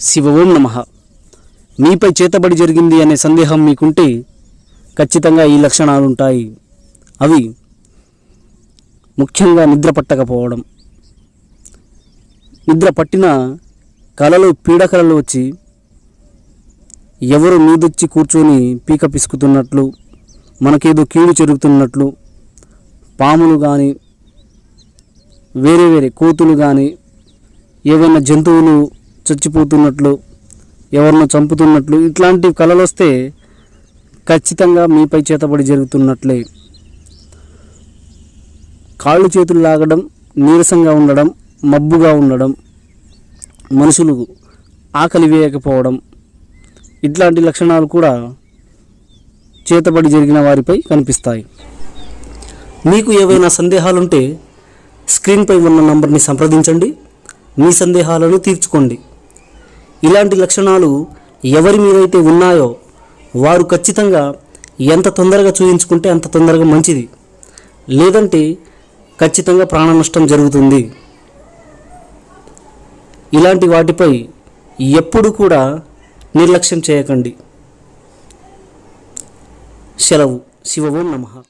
శివ ఓం నమ. మీపై చేతబడి జరిగింది అనే సందేహం మీకుంటే ఖచ్చితంగా ఈ లక్షణాలు ఉంటాయి అవి ముఖ్యంగా నిద్ర పట్టకపోవడం. నిద్ర పట్టిన కలలు పీడకలలు వచ్చి ఎవరు మీదొచ్చి కూర్చొని పీక పిసుకుతున్నట్లు మనకేదో కీడు జరుగుతున్నట్లు పాములు కానీ వేరే వేరే కోతులు కానీ ఏవైనా జంతువులు చచ్చిపోతున్నట్లు ఎవరినో చంపుతున్నట్లు ఇట్లాంటి కళలు వస్తే ఖచ్చితంగా మీపై చేతబడి జరుగుతున్నట్లే. కాళ్ళు చేతులు లాగడం నీరసంగా ఉండడం మబ్బుగా ఉండడం మనుషులు ఆకలి వేయకపోవడం ఇట్లాంటి లక్షణాలు కూడా చేతబడి జరిగిన వారిపై కనిపిస్తాయి. మీకు ఏవైనా సందేహాలుంటే స్క్రీన్పై ఉన్న నంబర్ని సంప్రదించండి. మీ సందేహాలను తీర్చుకోండి. ఇలాంటి లక్షణాలు ఎవరి మీదైతే ఉన్నాయో వారు ఖచ్చితంగా ఎంత తొందరగా చూయించుకుంటే అంత తొందరగా మంచిది. లేదంటే ఖచ్చితంగా ప్రాణ నష్టం జరుగుతుంది. ఇలాంటి వాటిపై ఎప్పుడు కూడా నిర్లక్ష్యం చేయకండి. సెలవు. శివ నమః.